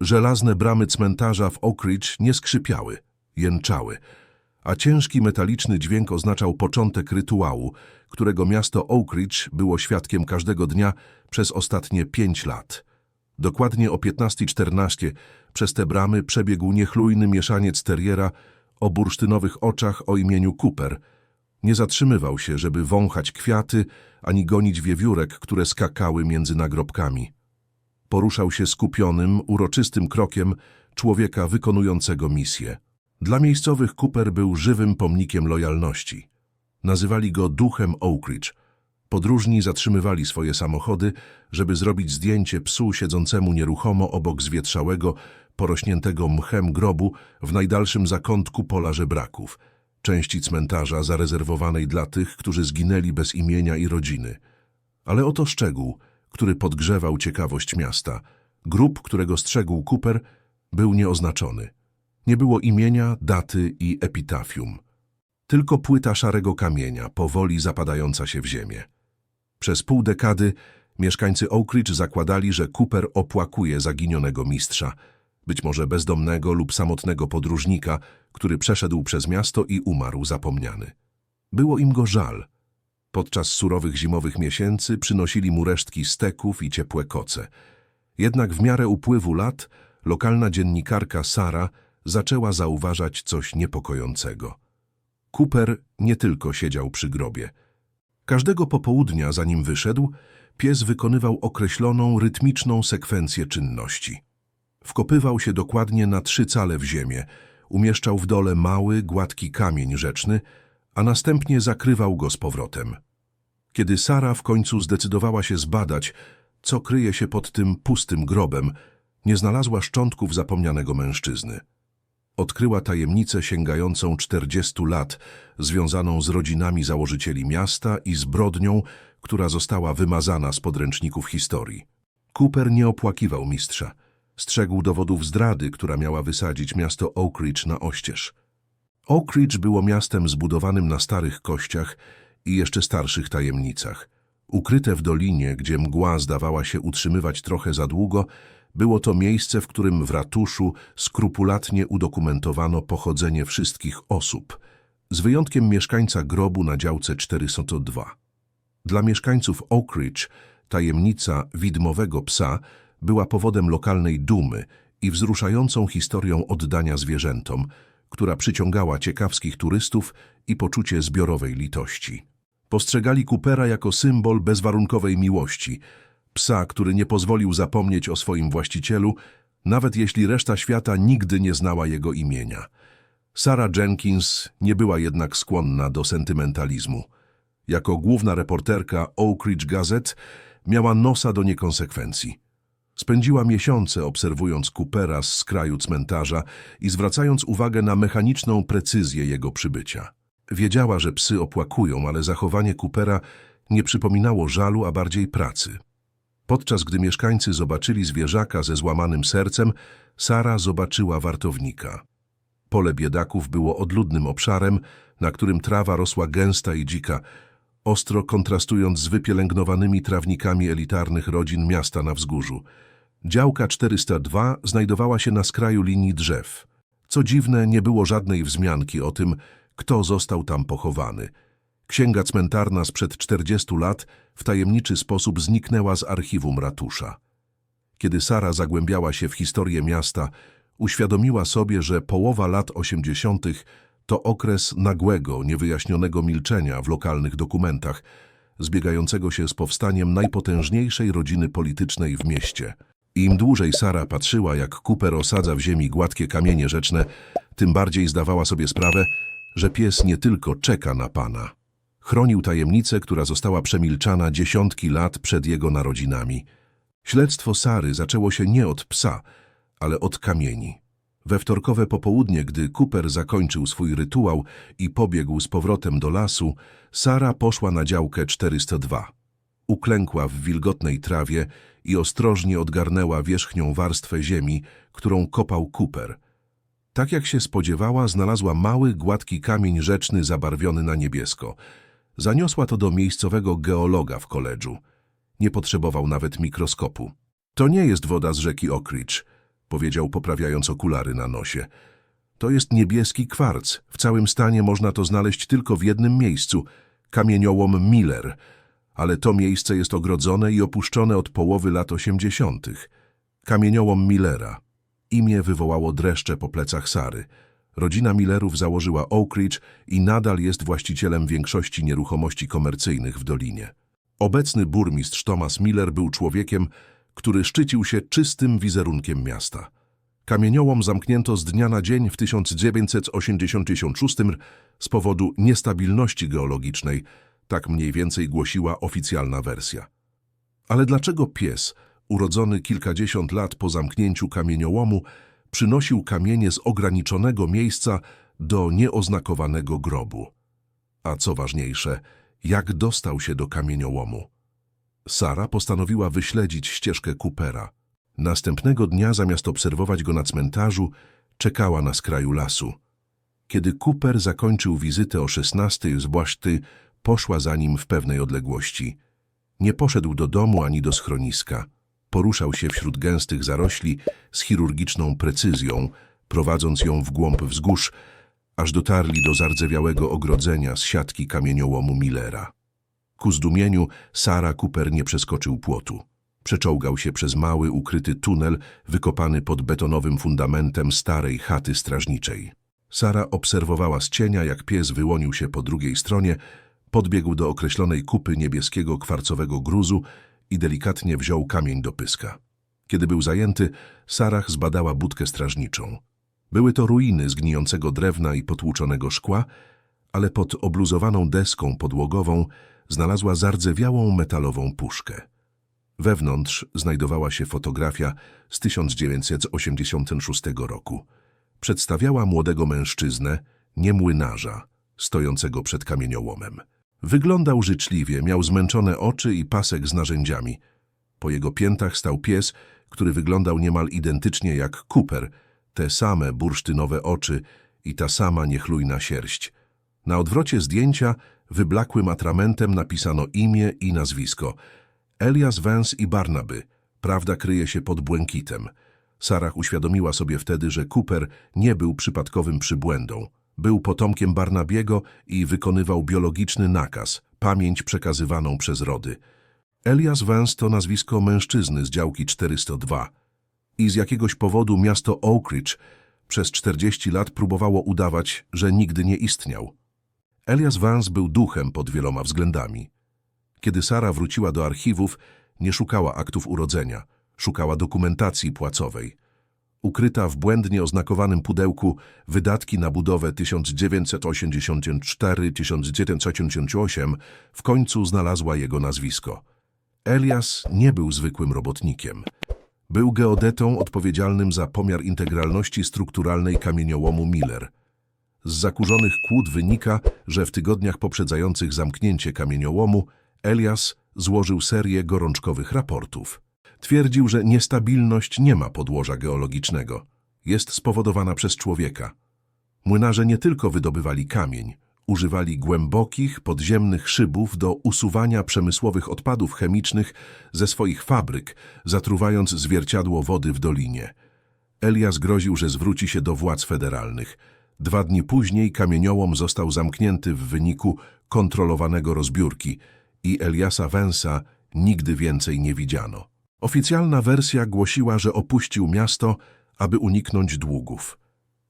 Żelazne bramy cmentarza w Oak Ridge nie skrzypiały, jęczały, a ciężki metaliczny dźwięk oznaczał początek rytuału, którego miasto Oak Ridge było świadkiem każdego dnia przez ostatnie pięć lat. Dokładnie o 15.14 przez te bramy przebiegł niechlujny mieszaniec teriera o bursztynowych oczach o imieniu Cooper. Nie zatrzymywał się, żeby wąchać kwiaty, ani gonić wiewiórek, które skakały między nagrobkami. Poruszał się skupionym, uroczystym krokiem człowieka wykonującego misję. Dla miejscowych Cooper był żywym pomnikiem lojalności. Nazywali go duchem Oak Ridge. Podróżni zatrzymywali swoje samochody, żeby zrobić zdjęcie psu siedzącemu nieruchomo obok zwietrzałego, porośniętego mchem grobu w najdalszym zakątku pola żebraków, części cmentarza zarezerwowanej dla tych, którzy zginęli bez imienia i rodziny. Ale oto szczegół, który podgrzewał ciekawość miasta. Grób, którego strzegł Cooper, był nieoznaczony. Nie było imienia, daty i epitafium. Tylko płyta szarego kamienia, powoli zapadająca się w ziemię. Przez pół dekady mieszkańcy Oak Ridge zakładali, że Cooper opłakuje zaginionego mistrza, być może bezdomnego lub samotnego podróżnika, który przeszedł przez miasto i umarł zapomniany. Było im go żal. Podczas surowych zimowych miesięcy przynosili mu resztki steków i ciepłe koce. Jednak w miarę upływu lat lokalna dziennikarka Sara zaczęła zauważać coś niepokojącego. Cooper nie tylko siedział przy grobie. Każdego popołudnia, zanim wyszedł, pies wykonywał określoną, rytmiczną sekwencję czynności. Wkopywał się dokładnie na trzy cale w ziemię, umieszczał w dole mały, gładki kamień rzeczny, a następnie zakrywał go z powrotem. Kiedy Sara w końcu zdecydowała się zbadać, co kryje się pod tym pustym grobem, nie znalazła szczątków zapomnianego mężczyzny. Odkryła tajemnicę sięgającą 40 lat, związaną z rodzinami założycieli miasta i zbrodnią, która została wymazana z podręczników historii. Cooper nie opłakiwał mistrza. Strzegł dowodów zdrady, która miała wysadzić miasto Oak Ridge na oścież. Oak Ridge było miastem zbudowanym na starych kościach i jeszcze starszych tajemnicach. Ukryte w dolinie, gdzie mgła zdawała się utrzymywać trochę za długo, było to miejsce, w którym w ratuszu skrupulatnie udokumentowano pochodzenie wszystkich osób, z wyjątkiem mieszkańca grobu na działce 402. Dla mieszkańców Oak Ridge tajemnica widmowego psa była powodem lokalnej dumy i wzruszającą historią oddania zwierzętom, która przyciągała ciekawskich turystów i poczucie zbiorowej litości. Postrzegali Coopera jako symbol bezwarunkowej miłości, psa, który nie pozwolił zapomnieć o swoim właścicielu, nawet jeśli reszta świata nigdy nie znała jego imienia. Sarah Jenkins nie była jednak skłonna do sentymentalizmu. Jako główna reporterka Oak Ridge Gazette miała nosa do niekonsekwencji. Spędziła miesiące obserwując Coopera z kraju cmentarza i zwracając uwagę na mechaniczną precyzję jego przybycia. Wiedziała, że psy opłakują, ale zachowanie Coopera nie przypominało żalu, a bardziej pracy. Podczas gdy mieszkańcy zobaczyli zwierzaka ze złamanym sercem, Sara zobaczyła wartownika. Pole biedaków było odludnym obszarem, na którym trawa rosła gęsta i dzika, ostro kontrastując z wypielęgnowanymi trawnikami elitarnych rodzin miasta na wzgórzu. Działka 402 znajdowała się na skraju linii drzew. Co dziwne, nie było żadnej wzmianki o tym, kto został tam pochowany. Księga cmentarna sprzed 40 lat w tajemniczy sposób zniknęła z archiwum ratusza. Kiedy Sara zagłębiała się w historię miasta, uświadomiła sobie, że połowa lat 80. to okres nagłego, niewyjaśnionego milczenia w lokalnych dokumentach, zbiegającego się z powstaniem najpotężniejszej rodziny politycznej w mieście. Im dłużej Sara patrzyła, jak Cooper osadza w ziemi gładkie kamienie rzeczne, tym bardziej zdawała sobie sprawę, że pies nie tylko czeka na pana. Chronił tajemnicę, która została przemilczana dziesiątki lat przed jego narodzinami. Śledztwo Sary zaczęło się nie od psa, ale od kamieni. We wtorkowe popołudnie, gdy Cooper zakończył swój rytuał i pobiegł z powrotem do lasu, Sara poszła na działkę 402. Uklękła w wilgotnej trawie i ostrożnie odgarnęła wierzchnią warstwę ziemi, którą kopał Cooper. Tak jak się spodziewała, znalazła mały, gładki kamień rzeczny zabarwiony na niebiesko. Zaniosła to do miejscowego geologa w koledżu. Nie potrzebował nawet mikroskopu. To nie jest woda z rzeki Oak Ridge. powiedział poprawiając okulary na nosie. To jest niebieski kwarc. W całym stanie można to znaleźć tylko w jednym miejscu. Kamieniołom Miller. Ale to miejsce jest ogrodzone i opuszczone od połowy lat osiemdziesiątych. Kamieniołom Millera. Imię wywołało dreszcze po plecach Sary. Rodzina Millerów założyła Oak Ridge i nadal jest właścicielem większości nieruchomości komercyjnych w dolinie. Obecny burmistrz Thomas Miller był człowiekiem, który szczycił się czystym wizerunkiem miasta. Kamieniołom zamknięto z dnia na dzień w 1986 z powodu niestabilności geologicznej, tak mniej więcej głosiła oficjalna wersja. Ale dlaczego pies, urodzony kilkadziesiąt lat po zamknięciu kamieniołomu, przynosił kamienie z ograniczonego miejsca do nieoznakowanego grobu? A co ważniejsze, jak dostał się do kamieniołomu? Sara postanowiła wyśledzić ścieżkę Coopera. Następnego dnia, zamiast obserwować go na cmentarzu, czekała na skraju lasu. Kiedy Cooper zakończył wizytę o 16, zwłaszczy poszła za nim w pewnej odległości. Nie poszedł do domu ani do schroniska. Poruszał się wśród gęstych zarośli z chirurgiczną precyzją, prowadząc ją w głąb wzgórz, aż dotarli do zardzewiałego ogrodzenia z siatki kamieniołomu Millera. Ku zdumieniu Sara Cooper nie przeskoczył płotu. Przeczołgał się przez mały, ukryty tunel wykopany pod betonowym fundamentem starej chaty strażniczej. Sara obserwowała z cienia, jak pies wyłonił się po drugiej stronie, podbiegł do określonej kupy niebieskiego kwarcowego gruzu i delikatnie wziął kamień do pyska. Kiedy był zajęty, Sarah zbadała budkę strażniczą. Były to ruiny z gnijącego drewna i potłuczonego szkła, ale pod obluzowaną deską podłogową znalazła zardzewiałą metalową puszkę. Wewnątrz znajdowała się fotografia z 1986 roku. Przedstawiała młodego mężczyznę, nie młynarza, stojącego przed kamieniołomem. Wyglądał życzliwie, miał zmęczone oczy i pasek z narzędziami. Po jego piętach stał pies, który wyglądał niemal identycznie jak Cooper, te same bursztynowe oczy i ta sama niechlujna sierść. Na odwrocie zdjęcia wyblakłym atramentem napisano imię i nazwisko. Elias Vance i Barnaby. Prawda kryje się pod błękitem. Sarah uświadomiła sobie wtedy, że Cooper nie był przypadkowym przybłędą. Był potomkiem Barnabiego i wykonywał biologiczny nakaz, pamięć przekazywaną przez rody. Elias Vance to nazwisko mężczyzny z działki 402. I z jakiegoś powodu miasto Oak Ridge przez 40 lat próbowało udawać, że nigdy nie istniał. Elias Vance był duchem pod wieloma względami. Kiedy Sara wróciła do archiwów, nie szukała aktów urodzenia, szukała dokumentacji płacowej. Ukryta w błędnie oznakowanym pudełku wydatki na budowę 1984-1988 w końcu znalazła jego nazwisko. Elias nie był zwykłym robotnikiem. Był geodetą odpowiedzialnym za pomiar integralności strukturalnej kamieniołomu Miller. Z zakurzonych kłód wynika, że w tygodniach poprzedzających zamknięcie kamieniołomu Elias złożył serię gorączkowych raportów. Twierdził, że niestabilność nie ma podłoża geologicznego. Jest spowodowana przez człowieka. Młynarze nie tylko wydobywali kamień, używali głębokich, podziemnych szybów do usuwania przemysłowych odpadów chemicznych ze swoich fabryk, zatruwając zwierciadło wody w dolinie. Elias groził, że zwróci się do władz federalnych. Dwa dni później kamieniołom został zamknięty w wyniku kontrolowanego rozbiórki i Eliasa Wensa nigdy więcej nie widziano. Oficjalna wersja głosiła, że opuścił miasto, aby uniknąć długów.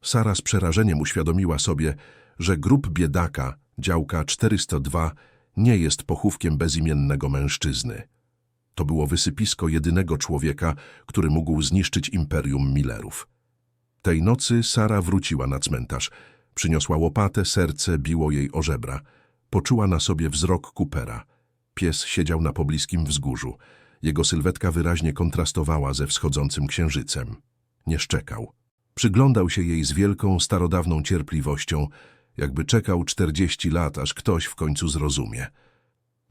Sara z przerażeniem uświadomiła sobie, że grób biedaka, działka 402, nie jest pochówkiem bezimiennego mężczyzny. To było wysypisko jedynego człowieka, który mógł zniszczyć imperium Millerów. Tej nocy Sara wróciła na cmentarz. Przyniosła łopatę, serce biło jej o żebra. Poczuła na sobie wzrok Coopera. Pies siedział na pobliskim wzgórzu. Jego sylwetka wyraźnie kontrastowała ze wschodzącym księżycem. Nie szczekał. Przyglądał się jej z wielką, starodawną cierpliwością, jakby czekał czterdzieści lat, aż ktoś w końcu zrozumie.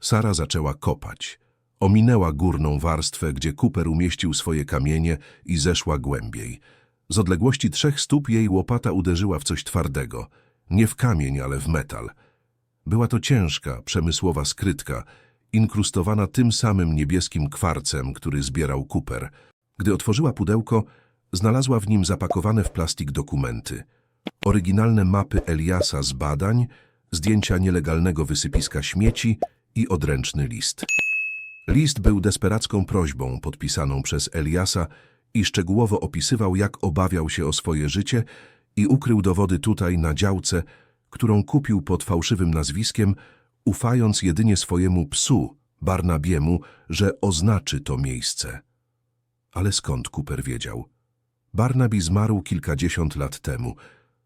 Sara zaczęła kopać. Ominęła górną warstwę, gdzie Cooper umieścił swoje kamienie i zeszła głębiej. Z odległości trzech stóp jej łopata uderzyła w coś twardego. Nie w kamień, ale w metal. Była to ciężka, przemysłowa skrytka, inkrustowana tym samym niebieskim kwarcem, który zbierał Cooper. Gdy otworzyła pudełko, Znalazła w nim zapakowane w plastik dokumenty. Oryginalne mapy Eliasa z badań, zdjęcia nielegalnego wysypiska śmieci i odręczny list. List był desperacką prośbą podpisaną przez Eliasa i szczegółowo opisywał, jak obawiał się o swoje życie i ukrył dowody tutaj na działce, którą kupił pod fałszywym nazwiskiem, ufając jedynie swojemu psu, Barnabiemu, że oznaczy to miejsce. Ale skąd Cooper wiedział? Barnaby zmarł kilkadziesiąt lat temu.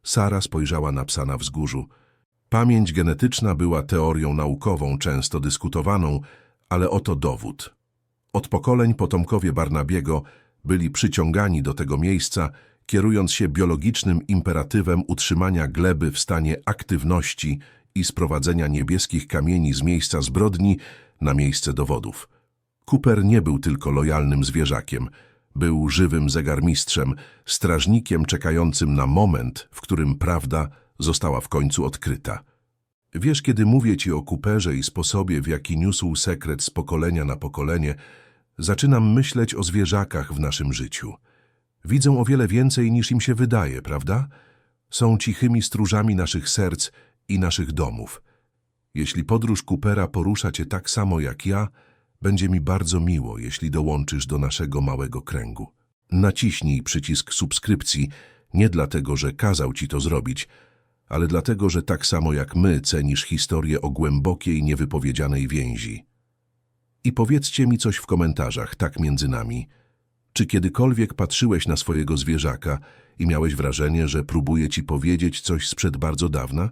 Sara spojrzała na psa na wzgórzu. Pamięć genetyczna była teorią naukową, często dyskutowaną, ale oto dowód. Od pokoleń potomkowie Barnabiego byli przyciągani do tego miejsca, kierując się biologicznym imperatywem utrzymania gleby w stanie aktywności i sprowadzenia niebieskich kamieni z miejsca zbrodni na miejsce dowodów. Cooper nie był tylko lojalnym zwierzakiem, był żywym zegarmistrzem, strażnikiem czekającym na moment, w którym prawda została w końcu odkryta. Wiesz, kiedy mówię ci o Cooperze i sposobie, w jaki niósł sekret z pokolenia na pokolenie, zaczynam myśleć o zwierzakach w naszym życiu. Widzą o wiele więcej niż im się wydaje, prawda? Są cichymi stróżami naszych serc i naszych domów. Jeśli podróż Coopera porusza cię tak samo jak ja, będzie mi bardzo miło, jeśli dołączysz do naszego małego kręgu. Naciśnij przycisk subskrypcji nie dlatego, że kazał ci to zrobić, ale dlatego, że tak samo jak my cenisz historię o głębokiej, niewypowiedzianej więzi. I powiedzcie mi coś w komentarzach, tak między nami. Czy kiedykolwiek patrzyłeś na swojego zwierzaka i miałeś wrażenie, że próbuje ci powiedzieć coś sprzed bardzo dawna?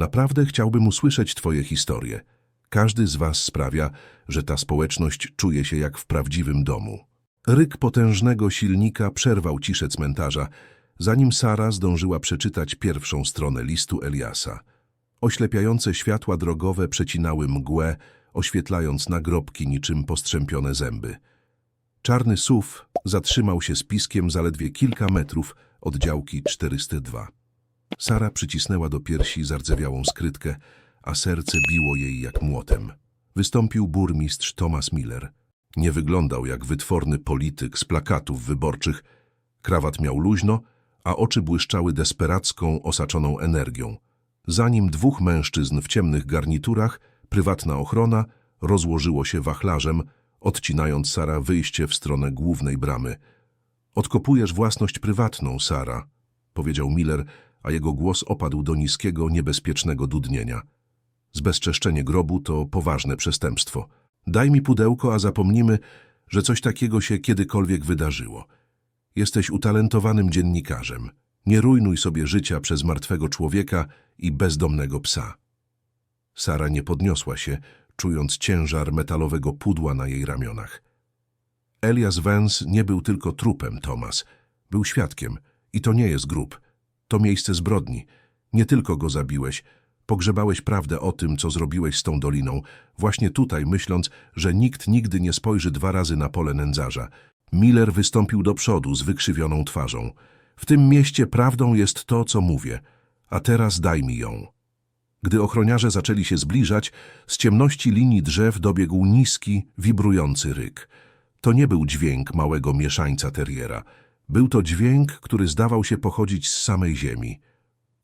Naprawdę chciałbym usłyszeć twoje historie. Każdy z was sprawia, że ta społeczność czuje się jak w prawdziwym domu. Ryk potężnego silnika przerwał ciszę cmentarza, zanim Sara zdążyła przeczytać pierwszą stronę listu Eliasa. Oślepiające światła drogowe przecinały mgłę, oświetlając nagrobki niczym postrzępione zęby. Czarny SUV zatrzymał się z piskiem zaledwie kilka metrów od działki 402. Sara przycisnęła do piersi zardzewiałą skrytkę, a serce biło jej jak młotem. Wystąpił burmistrz Thomas Miller. Nie wyglądał jak wytworny polityk z plakatów wyborczych. Krawat miał luźno, a oczy błyszczały desperacką, osaczoną energią. Za nim dwóch mężczyzn w ciemnych garniturach, prywatna ochrona, rozłożyło się wachlarzem, odcinając Sara wyjście w stronę głównej bramy. Odkopujesz własność prywatną, Sara, powiedział Miller, a jego głos opadł do niskiego, niebezpiecznego dudnienia. Zbezczeszczenie grobu to poważne przestępstwo. Daj mi pudełko, a zapomnimy, że coś takiego się kiedykolwiek wydarzyło. Jesteś utalentowanym dziennikarzem. Nie rujnuj sobie życia przez martwego człowieka i bezdomnego psa. Sara nie podniosła się, czując ciężar metalowego pudła na jej ramionach. Elias Vance nie był tylko trupem, Thomas. Był świadkiem. I to nie jest grób. To miejsce zbrodni. Nie tylko go zabiłeś. Pogrzebałeś prawdę o tym, co zrobiłeś z tą doliną. Właśnie tutaj, myśląc, że nikt nigdy nie spojrzy dwa razy na pole nędzarza. Miller wystąpił do przodu z wykrzywioną twarzą. W tym mieście prawdą jest to, co mówię. A teraz daj mi ją. Gdy ochroniarze zaczęli się zbliżać, z ciemności linii drzew dobiegł niski, wibrujący ryk. To nie był dźwięk małego mieszańca teriera. Był to dźwięk, który zdawał się pochodzić z samej ziemi.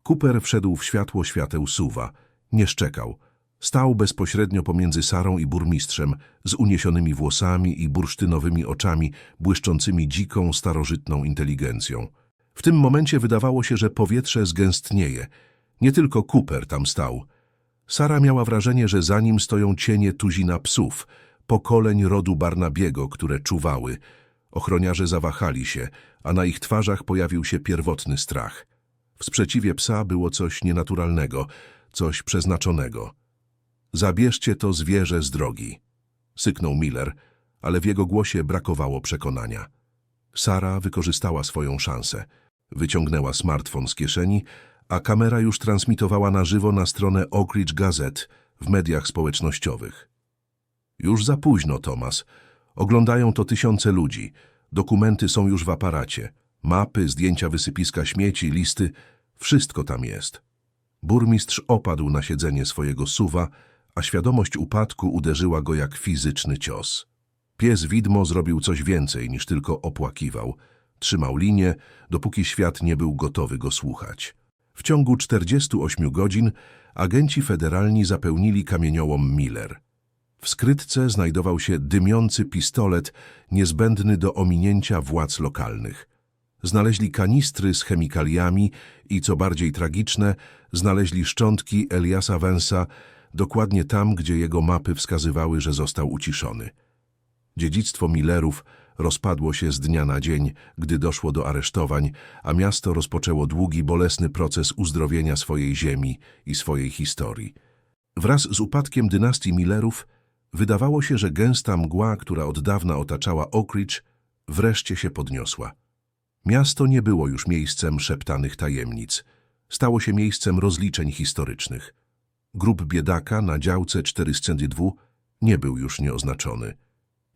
Cooper wszedł w światło świateł suwa. Nie szczekał. Stał bezpośrednio pomiędzy Sarą i burmistrzem, z uniesionymi włosami i bursztynowymi oczami, błyszczącymi dziką, starożytną inteligencją. W tym momencie wydawało się, że powietrze zgęstnieje. Nie tylko Cooper tam stał. Sara miała wrażenie, że za nim stoją cienie tuzina psów, pokoleń rodu Barnabiego, które czuwały. Ochroniarze zawahali się, a na ich twarzach pojawił się pierwotny strach. W sprzeciwie psa było coś nienaturalnego, coś przeznaczonego. Zabierzcie to zwierzę z drogi, syknął Miller, ale w jego głosie brakowało przekonania. Sara wykorzystała swoją szansę. Wyciągnęła smartfon z kieszeni, a kamera już transmitowała na żywo na stronę Oak Ridge Gazette w mediach społecznościowych. Już za późno, Thomas. Oglądają to tysiące ludzi. Dokumenty są już w aparacie. Mapy, zdjęcia wysypiska śmieci, listy. Wszystko tam jest. Burmistrz opadł na siedzenie swojego suwa, a świadomość upadku uderzyła go jak fizyczny cios. Pies widmo zrobił coś więcej niż tylko opłakiwał. Trzymał linię, dopóki świat nie był gotowy go słuchać. W ciągu 48 godzin agenci federalni zapełnili kamieniołom Miller. W skrytce znajdował się dymiący pistolet niezbędny do ominięcia władz lokalnych. Znaleźli kanistry z chemikaliami i, co bardziej tragiczne, znaleźli szczątki Eliasa Wensa dokładnie tam, gdzie jego mapy wskazywały, że został uciszony. Dziedzictwo Millerów rozpadło się z dnia na dzień, gdy doszło do aresztowań, a miasto rozpoczęło długi, bolesny proces uzdrowienia swojej ziemi i swojej historii. Wraz z upadkiem dynastii Millerów wydawało się, że gęsta mgła, która od dawna otaczała Oak Ridge, wreszcie się podniosła. Miasto nie było już miejscem szeptanych tajemnic. Stało się miejscem rozliczeń historycznych. Grób biedaka na działce 402 nie był już nieoznaczony.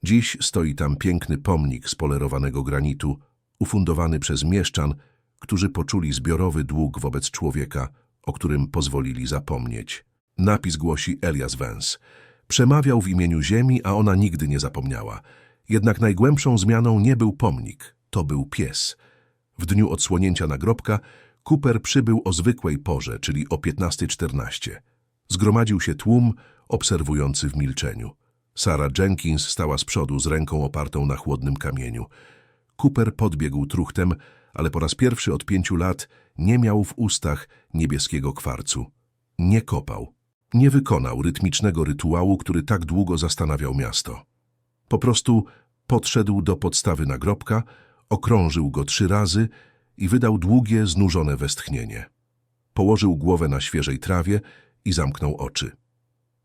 Dziś stoi tam piękny pomnik z polerowanego granitu, ufundowany przez mieszczan, którzy poczuli zbiorowy dług wobec człowieka, o którym pozwolili zapomnieć. Napis głosi Elias Vance. Przemawiał w imieniu ziemi, a ona nigdy nie zapomniała. Jednak najgłębszą zmianą nie był pomnik, to był pies. W dniu odsłonięcia nagrobka Cooper przybył o zwykłej porze, czyli o 15.14. Zgromadził się tłum, obserwujący w milczeniu. Sarah Jenkins stała z przodu z ręką opartą na chłodnym kamieniu. Cooper podbiegł truchtem, ale po raz pierwszy od pięciu lat nie miał w ustach niebieskiego kwarcu. Nie kopał. Nie wykonał rytmicznego rytuału, który tak długo zastanawiał miasto. Po prostu podszedł do podstawy nagrobka, okrążył go trzy razy i wydał długie, znużone westchnienie. Położył głowę na świeżej trawie i zamknął oczy.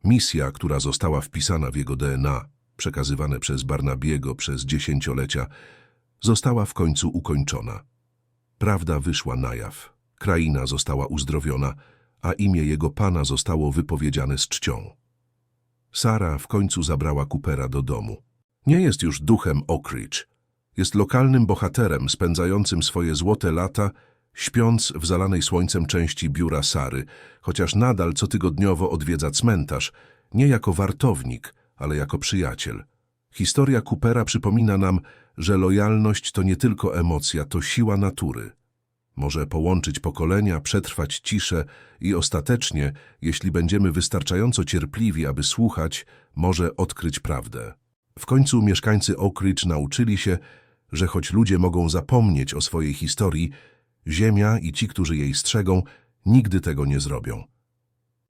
Misja, która została wpisana w jego DNA, przekazywane przez Barnabiego przez dziesięciolecia, została w końcu ukończona. Prawda wyszła na jaw, kraina została uzdrowiona, a imię jego pana zostało wypowiedziane z czcią. Sara w końcu zabrała Coopera do domu. Nie jest już duchem Oak Ridge. Jest lokalnym bohaterem spędzającym swoje złote lata, śpiąc w zalanej słońcem części biura Sary, chociaż nadal cotygodniowo odwiedza cmentarz, nie jako wartownik, ale jako przyjaciel. Historia Coopera przypomina nam, że lojalność to nie tylko emocja, to siła natury. Może połączyć pokolenia, przetrwać ciszę i ostatecznie, jeśli będziemy wystarczająco cierpliwi, aby słuchać, może odkryć prawdę. W końcu mieszkańcy Oak Ridge nauczyli się, że choć ludzie mogą zapomnieć o swojej historii, Ziemia i ci, którzy jej strzegą, nigdy tego nie zrobią.